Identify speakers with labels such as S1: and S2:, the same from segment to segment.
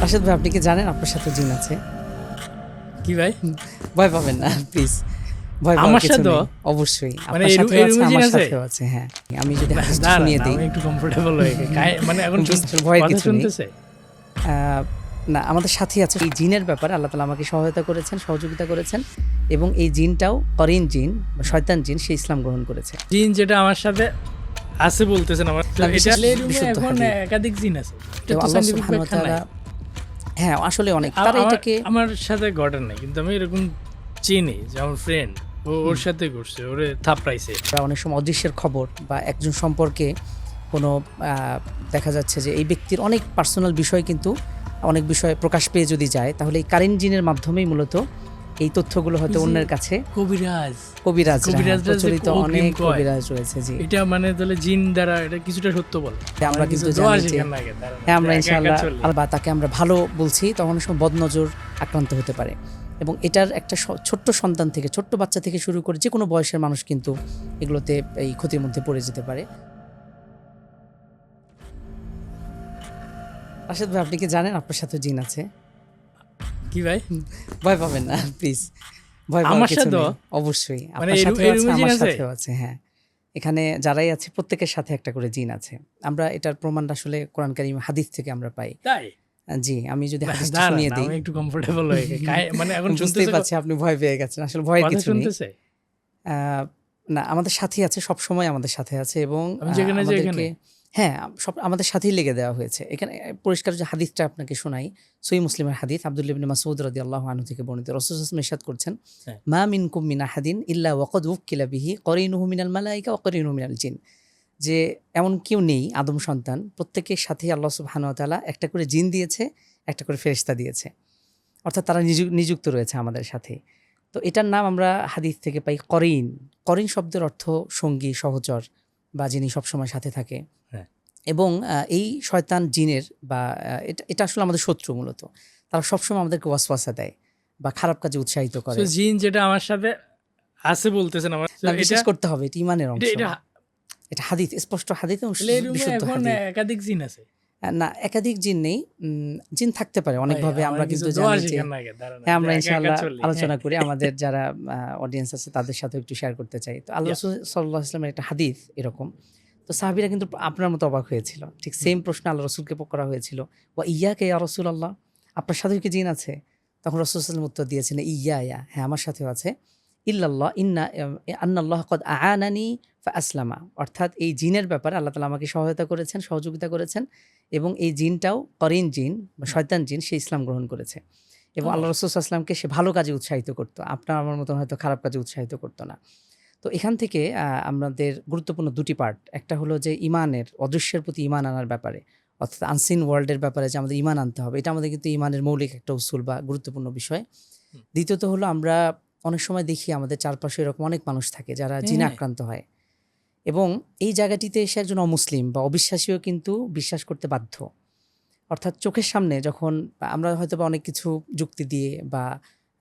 S1: রাশেদ ভাই আপনি কি জানেন আপনার সাথে জিন আছে?
S2: কি ভাই?
S1: ভয় পাবেন না প্লিজ ভয়
S2: আমার?
S1: নেই। অবশ্যই।
S2: মানে
S1: আপনার
S2: এই
S1: আছে আমার? সাথেও আছে হ্যাঁ। আমি যদি শুনিয়ে দিই।
S2: একটু কমফোর্টেবল হয়ে মানে এখন শুন-
S1: কিছু
S2: শুনতেছে?
S1: না আমাদের সাথে আছে। এই জিনের ব্যাপারে আল্লাহ তালা আমাকে সহায়তা করেছেন সহযোগিতা করেছেন এবং এই জিনটাও করিন জিন শয়তান জিন সে ইসলাম গ্রহণ করেছে।
S2: জিন যেটা আমার সাথে আছে বলতেছেন আমার। একাধিক জিন আছে।
S1: আল্লাহ হ্যাঁ আসলে অনেক। তারা এটাকে
S2: আমার সাথে ঘটে নাই কিন্তু আমি এরকম চিনি যেমন ফ্রেন্ড ও ওর সাথে ঘুরছে ওরে থাপড়াইছে।
S1: অনেক সময় অদৃশ্যের খবর বা একজন সম্পর্কে কোনো দেখা যাচ্ছে যে এই ব্যক্তির অনেক পার্সোনাল বিষয় কিন্তু অনেক বিষয় প্রকাশ পেয়ে যদি যায় তাহলে এই কারেন্ট জিনের মাধ্যমেই মূলত এই তথ্যগুলো হয়তো। অন্যের কাছে।
S2: কবিরাজ।
S1: কবিরাজ
S2: কবিরাজরা যে
S1: প্রচলিত অনেক কবিরাজ রয়েছে জি।
S2: এটা মানে তাহলে জিন দ্বারা এটা কিছুটা সত্য বলে।
S1: আমরা কিন্তু জানি। হ্যাঁ আমরা ইনশাআল্লাহ
S2: চললে।
S1: আর বা তাকে আমরা ভালো বলছি তখন সময় বদনজর আক্রান্ত হতে পারে। এবং এটার একটা ছোট্ট সন্তান থেকে ছোট্ট বাচ্চা থেকে শুরু করে যে কোনো বয়সের মানুষ কিন্তু এগুলোতে এই ক্ষতির মধ্যে পড়ে যেতে পারে। রাশেদ ভাই আপনি কি জানেন আপনার সাথে জিন আছে?
S2: কি ভাই?
S1: ভয় পাবেন না প্লিজ ভয়
S2: আমার?
S1: নেই। অবশ্যই।
S2: মানে
S1: আপনার সাথেও আছে আমার সাথেও আছে হ্যাঁ। এখানে যারাই আছে প্রত্যেকের সাথে একটা করে জিন আছে। আমরা এটার প্রমাণটা আসলে কোরআন কারিম হাদিস থেকে আমরা পাই।
S2: তাই?
S1: জি আমি যদি হাদিসটা শুনিয়ে দিই।
S2: একটু কমফোর্টেবল হয়ে মানে এখন শুনতেছে
S1: পারছি আপনি ভয় পেয়ে গেছেন। আসলে
S2: কথা
S1: কিছু নেই। আহ, না আমাদের সাথেই আছে সব সময় আমাদের সাথে আছে এবং
S2: যেখানে
S1: হ্যাঁ সব আমাদের সাথেই লেগে দেওয়া হয়েছে। এখানে পরিষ্কার যে হাদিসটা আপনাকে শোনাই সই মুসলিমের হাদিস আব্দুল্লাহ মাসুদ মাসউদ আল্লাহ আনু থেকে বর্ণিত। রাসূল সাল্লাল্লাহু আলাইহি করছেন
S2: হ্যাঁ।
S1: মা মিন আহাদিন ইল্লা ওয়াকাদ উকিলা বিহি করিনুহু মিনাল মালাইকা ওয়া করিনুহু মিনাল জিন। যে এমন কেউ নেই আদম সন্তান প্রত্যেকের সাথে আল্লাহ তাআলা একটা করে জিন দিয়েছে একটা করে ফেরেশতা দিয়েছে। অর্থাৎ তারা নিযু- নিযুক্ত রয়েছে আমাদের সাথে। তো এটার নাম আমরা হাদিস থেকে পাই করিন। করিন শব্দের অর্থ সঙ্গী সহচর। বা যিনি সবসময় সাথে থাকে।
S2: হ্যাঁ।
S1: এবং এই শয়তান জিনের বা এটা এটা আসলে আমাদের শত্রু মূলত। তারা সবসময় আমাদেরকে ওয়াসওয়াসা দেয় বা খারাপ কাজে উৎসাহিত করে।
S2: জিন যেটা আমার সাথে আছে বলতেছেন আমার
S1: বিশেষ করতে হবে এটা ইমানের অংশ
S2: এটা-
S1: হাদিস স্পষ্ট হাদিস এবং বিশুদ্ধ
S2: এখন
S1: হাদিস।
S2: একাধিক জিন আছে।
S1: না একাধিক জিন নেই জিন থাকতে পারে অনেকভাবে আমরা কিন্তু জানি যে হ্যাঁ আমরা ইনশাআল্লাহ আলোচনা। করি আমাদের যারা অডিয়েন্স আছে তাদের সাথে একটু শেয়ার করতে চাই। তো আল্লাহ সাল্লাহ ইসলামের একটা হাদিস এরকম। তো সাহাবিরা কিন্তু আপনার মতো অবাক হয়েছিল। ঠিক সেম প্রশ্ন আল্লাহ রসুলকে করা হয়েছিল। ও ইয়া কে ইয়া রসুল আল্লাহ আপনার সাথে কি জিন আছে? তখন রসুল উত্তর দিয়েছেন ইয়া ইয়া। হ্যাঁ আমার সাথেও আছে। ইল্লাল্লাহ ইন্না আন্নাল্লাহ কদ আনানি ফা আসলামা অর্থাৎ এই জিনের ব্যাপারে আল্লাহ তালা আমাকে সহায়তা করেছেন সহযোগিতা করেছেন এবং এই জিনটাও করিন জিন বা শয়তান জিন সে ইসলাম গ্রহণ করেছে। এবং আল্লাহ রসুল আসলামকে সে ভালো কাজে উৎসাহিত করতো। আপনার আমার মতন হয়তো খারাপ কাজে উৎসাহিত করতো না। তো এখান থেকে আমাদের গুরুত্বপূর্ণ দুটি পার্ট। একটা হলো যে ইমানের অদৃশ্যের প্রতি ইমান আনার ব্যাপারে অর্থাৎ আনসিন ওয়ার্ল্ডের ব্যাপারে যে আমাদের ইমান আনতে হবে। এটা আমাদের কিন্তু ইমানের মৌলিক একটা উসুল বা গুরুত্বপূর্ণ বিষয়। দ্বিতীয়ত হলো আমরা অনেক সময় দেখি আমাদের চারপাশে এরকম অনেক মানুষ থাকে যারা জিনে
S2: হ্যাঁ।
S1: আক্রান্ত হয়। এবং এই জায়গাটিতে এসে একজন অমুসলিম বা অবিশ্বাসীও কিন্তু বিশ্বাস করতে বাধ্য। অর্থাৎ চোখের সামনে যখন আমরা হয়তো বা অনেক কিছু যুক্তি দিয়ে বা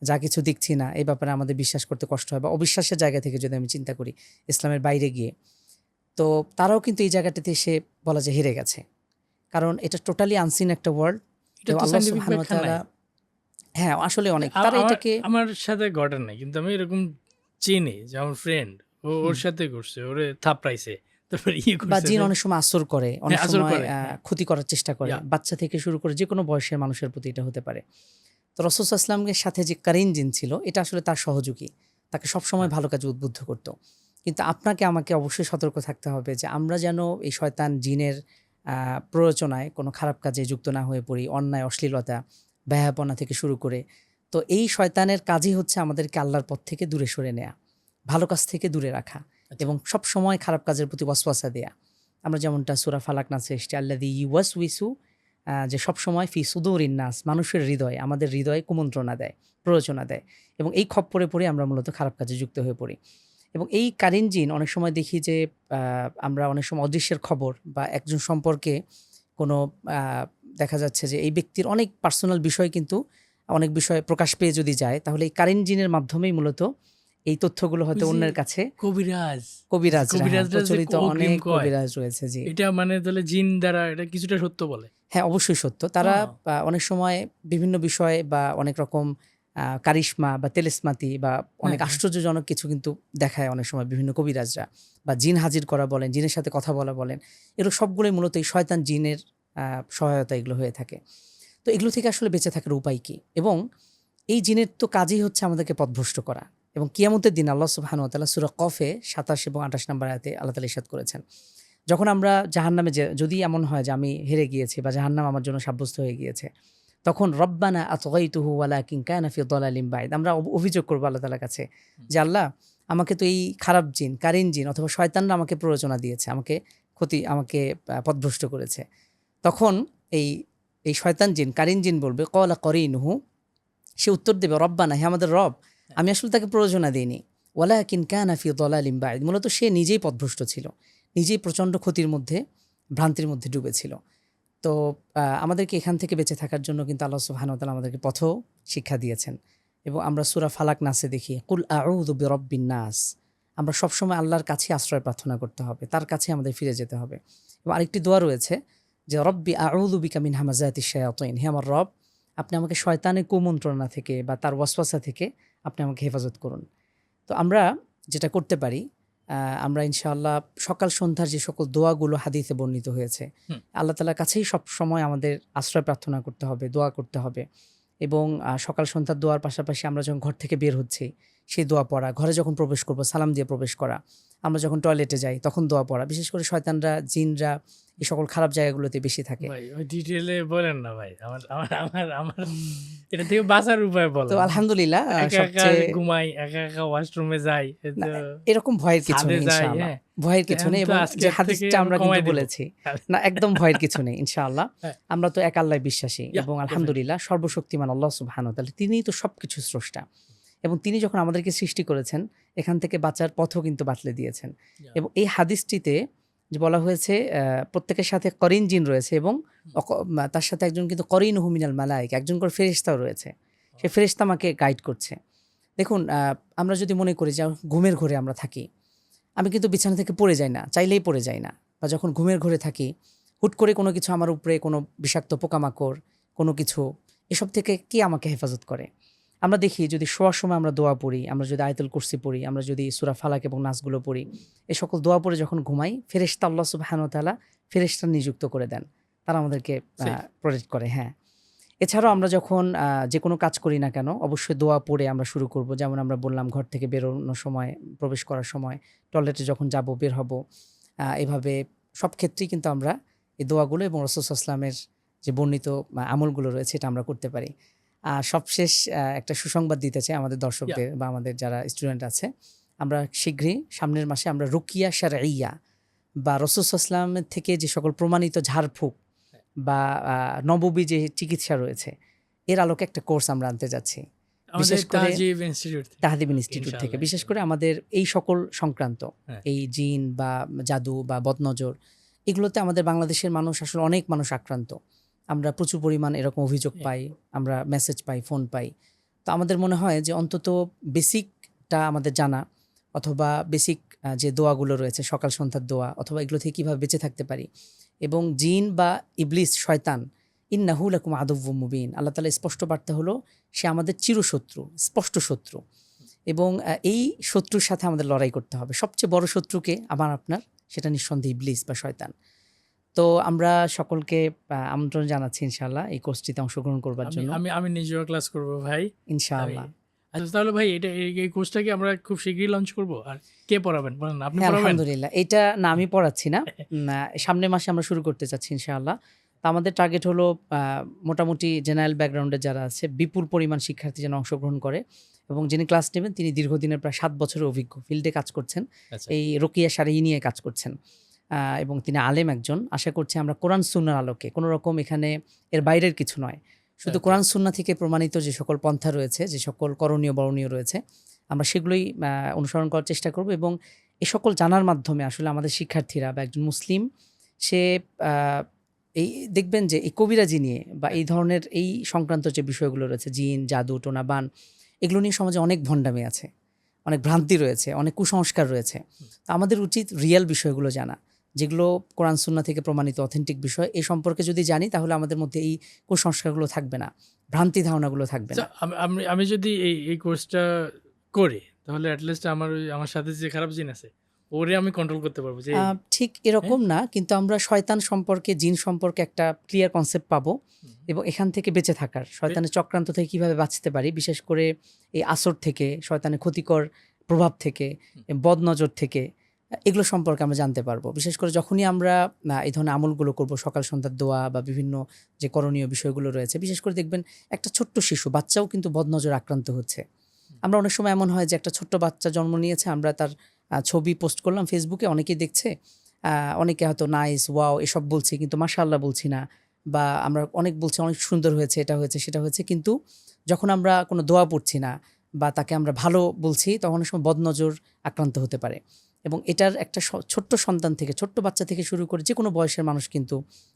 S1: যা কিছু দেখছি না এই ব্যাপারে আমাদের বিশ্বাস করতে কষ্ট হয় বা অবিশ্বাসের জায়গা থেকে যদি আমি চিন্তা করি ইসলামের বাইরে গিয়ে তো তারাও কিন্তু এই জায়গাটাতে এসে বলা যায় হেরে গেছে। কারণ এটা টোটালি আনসিন একটা ওয়ার্ল্ড আল্লাহ সুবহানাহু ওয়া
S2: ব্যাখ্যা নাই।
S1: তাআলা হ্যাঁ আসলে অনেক। তারা এটাকে
S2: আমার সাথে ঘটে নাই কিন্তু আমি এরকম চিনি যে আমার ফ্রেন্ড ও ওর সাথে করছে ওরে থাপড়াইছে
S1: বা জিন অনেক সময় আসর করে অনেক সময়
S2: হ্যাঁ।
S1: ক্ষতি করার চেষ্টা করে বাচ্চা থেকে শুরু করে যে কোনো বয়সের মানুষের প্রতি এটা হতে পারে। তো রসুল আসলামের সাথে যে কারিন জিন ছিল এটা আসলে তার সহযোগী। তাকে সবসময় ভালো কাজে উদ্বুদ্ধ করতো। কিন্তু আপনাকে আমাকে অবশ্যই সতর্ক থাকতে হবে যে আমরা যেন এই শয়তান জিনের আহ, প্ররোচনায় কোনো খারাপ কাজে যুক্ত না হয়ে পড়ি অন্যায় অশ্লীলতা ব্যয়াপনা থেকে শুরু করে। তো এই শয়তানের কাজই হচ্ছে আমাদেরকে আল্লাহর পথ থেকে দূরে সরে নেওয়া ভালো কাজ থেকে দূরে রাখা
S2: আচ্ছা।
S1: এবং সব সময় খারাপ কাজের প্রতি ওয়াসওয়াসা দেয়া। আমরা যেমনটা সুরা ফালাক নাচে এসছি আল্লাদি ইউয়াস উইসু যে সবসময় ফি সুদুর ইন্নাস মানুষের হৃদয় আমাদের হৃদয়ে কুমন্ত্রণা দেয় প্ররোচনা দেয় এবং এই খপ্পরে পড়ে আমরা মূলত খারাপ কাজে যুক্ত হয়ে পড়ি। এবং এই কারিন জিন অনেক সময় দেখি যে আমরা অনেক সময় অদৃশ্যের খবর বা একজন সম্পর্কে কোনো দেখা যাচ্ছে যে এই ব্যক্তির অনেক পার্সোনাল বিষয় কিন্তু অনেক বিষয় প্রকাশ পেয়ে যদি যায় তাহলে এই কারিন জিনের মাধ্যমেই মূলত এই তথ্যগুলো হয়তো অন্যের কাছে
S2: কবিরাজ।
S1: কবিরাজ
S2: কবিরাজরা যে
S1: প্রচলিত অনেক কবিরাজ রয়েছে জি।
S2: এটা মানে তাহলে জিন দ্বারা এটা কিছুটা সত্য বলে?
S1: হ্যাঁ অবশ্যই সত্য। তারা
S2: হ্যাঁ।
S1: অনেক সময় বিভিন্ন বিষয়ে বা অনেক রকম আহ, কারিশমা বা তেলেসমাতি বা অনেক
S2: হ্যাঁ।
S1: আশ্চর্যজনক কিছু কিন্তু দেখায় অনেক সময় বিভিন্ন কবিরাজরা বা জিন হাজির করা বলেন জিনের সাথে কথা বলা বলেন এগুলো সবগুলোই মূলত এই শয়তান জিনের সহায়তা এগুলো হয়ে থাকে। তো এগুলো থেকে আসলে বেঁচে থাকার উপায় কী? এবং এই জিনের তো কাজই হচ্ছে আমাদেরকে পথভ্রষ্ট করা। এবং কিয়ামতের দিন আল্লাহ সুবহান তাআলা সুরা কফে সাতাশ এবং আঠাশ নম্বর আয়াতে আল্লাহ তালা ইসাদ করেছেন। যখন আমরা জাহান্নামে যে যদি এমন হয় যে আমি হেরে গিয়েছি বা জাহান্নাম আমার জন্য সাব্যস্ত হয়ে গিয়েছে তখন রব্বানা আতগাইতুহু ওয়ালাকিন কানা ফি দালালিম বাইদ আমরা অভিযোগ করব আল্লাহ তাআলার কাছে যে আল্লাহ আমাকে তো এই খারাপ জিন কারিন জিন অথবা শয়তানরা আমাকে প্ররোচনা দিয়েছে আমাকে ক্ষতি আমাকে পথভ্রষ্ট করেছে। তখন এই এই শয়তান জিন, কারিন জিন বলবে, কলা করিনহু। সে উত্তর দেবে, রব্বানা, হে আমাদের রব, আমি আসলে তাকে প্রয়োজনা দিইনি। ওয়ালা কিন কানা ফি দলালিম বাইদ মূলত সে নিজেই পথভ্রষ্ট ছিল, নিজেই প্রচণ্ড ক্ষতির মধ্যে, ভ্রান্তির মধ্যে ডুবেছিল। তো আমাদেরকে এখান থেকে বেঁচে থাকার জন্য কিন্তু আল্লাহ ওয়া আমাদেরকে পথও শিক্ষা দিয়েছেন। এবং আমরা সুরা ফালাক নাসে দেখি, কুল আউযু বিরাব্বিন নাস। আমরা সবসময় আল্লাহর কাছে আশ্রয় প্রার্থনা করতে হবে, তার কাছে আমাদের ফিরে যেতে হবে। এবং আরেকটি দোয়া রয়েছে যে রব্বি আউযু বিকা মিন হামাজাতি শায়াতিন। হে আমার রব আপনি আমাকে শয়তানের কুমন্ত্রণা থেকে বা তার ওয়াসওয়াসা থেকে আপনি আমাকে হেফাজত করুন। তো আমরা যেটা করতে পারি আমরা ইনশাআল্লাহ সকাল সন্ধ্যার যে সকল দোয়াগুলো হাদিসে বর্ণিত হয়েছে। আল্লাহ তালার কাছেই সব সময় আমাদের আশ্রয় প্রার্থনা করতে হবে দোয়া করতে হবে। এবং সকাল সন্ধ্যার দোয়ার পাশাপাশি আমরা যখন ঘর থেকে বের হচ্ছি সেই দোয়া পড়া ঘরে যখন প্রবেশ করব সালাম দিয়ে প্রবেশ করা আমরা যখন টয়লেটে যাই তখন দোয়া পড়া। বিশেষ করে শয়তানরা জিনরা এই সকল খারাপ জায়গাগুলোতে বেশি থাকে।
S2: ডিটেলে বলেন না ভাই। আমার আমার আমার আমার এটা থেকে বাঁচার উপায় বলো
S1: তো আলহামদুলিল্লাহ সবচেয়ে
S2: ঘুমাই একা একা ওয়াশরুমে যাই
S1: এরকম ভয়ের কিছু নেই ইনশাআল্লাহ।
S2: হ্যাঁ।
S1: ভয়ের কিছু নেই এবং যে হাদিসটা আমরা কিন্তু বলেছি না একদম ভয়ের কিছু নেই ইনশাআল্লাহ।
S2: হ্যাঁ।
S1: আমরা তো এক আল্লাহ বিশ্বাসী এবং আলহামদুলিল্লাহ সর্বশক্তিমান আল্লাহ সুবহানাহু তাআলা। তিনিই তো সবকিছু স্রষ্টা। এবং তিনি যখন আমাদেরকে সৃষ্টি করেছেন এখান থেকে বাঁচার পথও কিন্তু বাতলে দিয়েছেন। এবং এই হাদিসটিতে যে বলা হয়েছে প্রত্যেকের সাথে করিন জিন রয়েছে এবং তার সাথে একজন কিন্তু করিন হুমিনাল মালাইক একজন করে ফেরেশতাও রয়েছে। সে ফেরেশতা আমাকে গাইড করছে। দেখুন আমরা যদি মনে করি যে ঘুমের ঘরে আমরা থাকি আমি কিন্তু বিছানা থেকে পড়ে যাই না চাইলেই পড়ে যাই না। বা যখন ঘুমের ঘরে থাকি হুট করে কোনো কিছু আমার উপরে কোনো বিষাক্ত পোকামাকড় কোনো কিছু এসব থেকে কে আমাকে হেফাজত করে? আমরা দেখি যদি শোয়ার সময় আমরা দোয়া পড়ি আমরা যদি আয়তুল কুরসি পড়ি আমরা যদি সুরা ফালাক এবং নাচগুলো পড়ি এ সকল দোয়া পড়ে যখন ঘুমাই ফেরেশতা আল্লাহ সুবহানাহু তাআলা ফেরেশতা নিযুক্ত করে দেন। তারা আমাদেরকে. প্রোটেক্ট করে হ্যাঁ। এছাড়াও আমরা যখন যে কোনো কাজ করি না কেন অবশ্যই দোয়া পড়ে আমরা শুরু করব। যেমন আমরা বললাম ঘর থেকে বেরোনোর সময় প্রবেশ করার সময় টয়লেটে যখন যাব বের হব এভাবে সব ক্ষেত্রেই কিন্তু আমরা এই দোয়াগুলো এবং রসুলামের যে বর্ণিত আমলগুলো রয়েছে এটা আমরা করতে পারি। আর সবশেষ একটা সুসংবাদ দিতে চাই আমাদের দর্শকদের বা আমাদের যারা স্টুডেন্ট আছে। আমরা শীঘ্রই সামনের মাসে আমরা রুকিয়া সারাইয়া বা রসুলামের থেকে যে সকল প্রমাণিত ঝাড়ফুঁক বা নববী যে চিকিৎসা রয়েছে এর আলোকে একটা কোর্স আমরা আনতে যাচ্ছি। বিশেষ করে- তাহাদিব ইনস্টিটিউট থেকে। বিশেষ করে আমাদের এই সকল সংক্রান্ত
S2: হ্যাঁ।
S1: এই জিন বা জাদু বা বদনজর এগুলোতে আমাদের বাংলাদেশের মানুষ আসলে অনেক মানুষ আক্রান্ত। আমরা প্রচুর পরিমাণ এরকম অভিযোগ। পাই আমরা মেসেজ পাই ফোন পাই। তো আমাদের মনে হয় যে অন্তত বেসিকটা আমাদের জানা অথবা বেসিক যে দোয়াগুলো রয়েছে সকাল সন্ধ্যার দোয়া অথবা এগুলো থেকে কীভাবে বেঁচে থাকতে পারি। এবং জিন বা ইবলিস শয়তান ইন্নাহুল আকুম আদব্য মুবিন আল্লাহ তালা স্পষ্ট বার্তা হলো সে আমাদের চিরশত্রু স্পষ্ট শত্রু। এবং এই শত্রুর সাথে আমাদের লড়াই করতে হবে। সবচেয়ে বড় শত্রুকে আমার আপনার সেটা নিঃসন্দেহে ইবলিস বা শয়তান। তো আমরা সকলকে আমন্ত্রণ জানাচ্ছি ইনশাআল্লাহ এই কোর্সটিতে অংশগ্রহণ করবার জন্য।
S2: আমি আমি নিজেও ক্লাস করব ভাই।
S1: ইনশাআল্লাহ।
S2: আচ্ছা তাহলে ভাই এটা এই- আমরা খুব শীঘ্রই লঞ্চ করব? আর কে পড়াবেন? বলেন আপনি
S1: হ্যাঁ
S2: পড়াবেন?
S1: আলহামদুলিল্লাহ। এটা না আমি পড়াচ্ছি না। সামনের মাসে আমরা শুরু করতে চাচ্ছি ইনশাআল্লাহ। তো আমাদের টার্গেট হলো মোটামুটি জেনারেল ব্যাকগ্রাউন্ডে যারা আছে বিপুল পরিমাণ শিক্ষার্থী যেন অংশগ্রহণ করে এবং যিনি ক্লাস নেবেন তিনি দীর্ঘদিনের প্রায় সাত বছরের অভিজ্ঞ। ফিল্ডে কাজ করছেন।
S2: আচ্ছা।
S1: এই রোকিয়া শাড়ি নিয়ে কাজ করছেন। এবং তিনি আলেম একজন। আশা করছি আমরা কোরআন সুন্নার আলোকে কোনো রকম এখানে এর বাইরের কিছু নয়। শুধু. কোরআন সুন্না থেকে প্রমাণিত যে সকল পন্থা রয়েছে যে সকল করণীয় বরণীয় রয়েছে আমরা সেগুলোই অনুসরণ করার চেষ্টা করব এবং এ সকল জানার মাধ্যমে আসলে আমাদের শিক্ষার্থীরা বা একজন মুসলিম সে এই দেখবেন যে এই কবিরাজি নিয়ে বা এই ধরনের এই সংক্রান্ত যে বিষয়গুলো রয়েছে জিন জাদু টোনা বান এগুলো নিয়ে সমাজে অনেক ভণ্ডামি আছে অনেক ভ্রান্তি রয়েছে অনেক কুসংস্কার রয়েছে। তো আমাদের উচিত রিয়েল বিষয়গুলো জানা। যেগুলো কোরআন সুন্না থেকে প্রমাণিত অথেন্টিক বিষয় এই সম্পর্কে যদি জানি তাহলে আমাদের মধ্যে এই কুসংস্কারগুলো থাকবে না ভ্রান্তি ধারণাগুলো থাকবে
S2: আচ্ছা,
S1: না
S2: আমি- আমি আমি যদি এই এই কোর্সটা করি তাহলে অ্যাটলিস্ট আমার আমার সাথে যে খারাপ জিন আছে ওরে আমি কন্ট্রোল করতে পারব যে
S1: ঠিক এরকম না কিন্তু আমরা শয়তান সম্পর্কে জিন সম্পর্কে একটা ক্লিয়ার কনসেপ্ট পাবো এবং এখান থেকে বেঁচে থাকার শয়তানের চক্রান্ত থেকে কীভাবে বাঁচতে পারি বিশেষ করে এই আসর থেকে শয়তানের ক্ষতিকর প্রভাব থেকে বদনজর থেকে এগুলো সম্পর্কে আমরা জানতে পারব। বিশেষ করে যখনই আমরা এই ধরনের আমলগুলো করব, সকাল সন্ধ্যার দোয়া বা বিভিন্ন যে করণীয় বিষয়গুলো রয়েছে, বিশেষ করে দেখবেন একটা ছোট্ট শিশু, বাচ্চাও কিন্তু বদনজর আক্রান্ত হচ্ছে। আমরা অনেক সময় এমন হয় যে একটা ছোট্ট বাচ্চা জন্ম নিয়েছে, আমরা তার ছবি পোস্ট করলাম ফেসবুকে, অনেকেই দেখছে অনেকে হয়তো নাইস, ওয়াও, এসব বলছি, কিন্তু মাশাআল্লাহ বলছি না। বা আমরা অনেক বলছি, অনেক সুন্দর হয়েছে, এটা হয়েছে, সেটা হয়েছে, কিন্তু যখন আমরা কোনো দোয়া পড়ছি না বা তাকে আমরা ভালো বলছি, তখন অনেক সময় বদনজর আক্রান্ত হতে পারে। এবং এটার একটা ছোট্ট সন্তান থেকে ছোট্ট বাচ্চা থেকে শুরু করে যে কোনো বয়সের মানুষ কিন্তু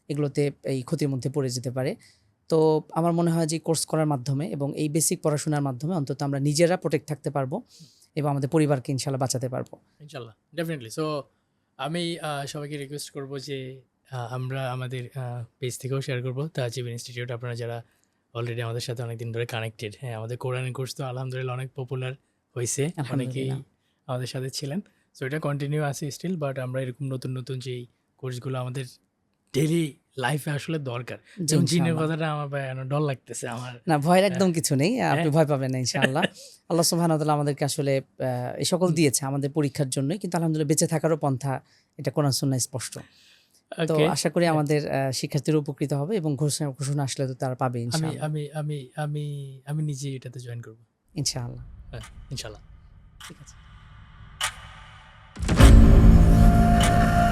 S1: এগুলোতে এই ক্ষতির মধ্যে পড়ে যেতে পারে। তো আমার মনে হয় যে কোর্স করার মাধ্যমে এবং এই বেসিক পড়াশোনার মাধ্যমে অন্তত আমরা নিজেরা প্রোটেক্ট থাকতে পারব এবং আমাদের পরিবারকে ইনশাল্লাহ বাঁচাতে পারব।
S2: ইনশাল্লাহ ডেফিনেটলি সো আমি সবাইকে রিকোয়েস্ট করব যে আমরা আমাদের পেজ থেকেও শেয়ার করব। তাজিব ইনস্টিটিউট আপনারা যারা অলরেডি আমাদের সাথে অনেকদিন ধরে কানেক্টেড হ্যাঁ আমাদের কোরআনের কোর্স তো আলহামদুলিল্লাহ অনেক পপুলার হয়েছে অনেকেই আমাদের সাথে ছিলেন। সো এটা কন্টিনিউ আছে স্টিল বাট আমরা এরকম নতুন নতুন যেই কোর্সগুলো আমাদের ডেলি লাইফে আসলে দরকার। যেমন জিনের কথাটা আমার ভাই ডর লাগতেছে আমার।
S1: না ভয়ের একদম কিছু নেই আপনি
S2: হ্যাঁ।
S1: ভয় পাবেন না ইনশাআল্লাহ। আল্লাহ সুবহানাহু ওয়া তাআলা আমাদেরকে আসলে এই সকল দিয়েছে আমাদের পরীক্ষার জন্যই কিন্তু আলহামদুলিল্লাহ বেঁচে থাকারও পন্থা এটা কোরআন সুন্নাহ স্পষ্ট। তো আশা করি আমাদের শিক্ষার্থীরা উপকৃত হবে এবং ঘোষণা ঘোষণা আসলে তো তারা পাবে
S2: আমি
S1: ইনশাআল্লাহ।
S2: আমি আমি আমি আমি নিজে এটাতে জয়েন করব।
S1: ইনশাআল্লাহ।
S2: ইনশাআল্লাহ।
S1: ঠিক আছে। you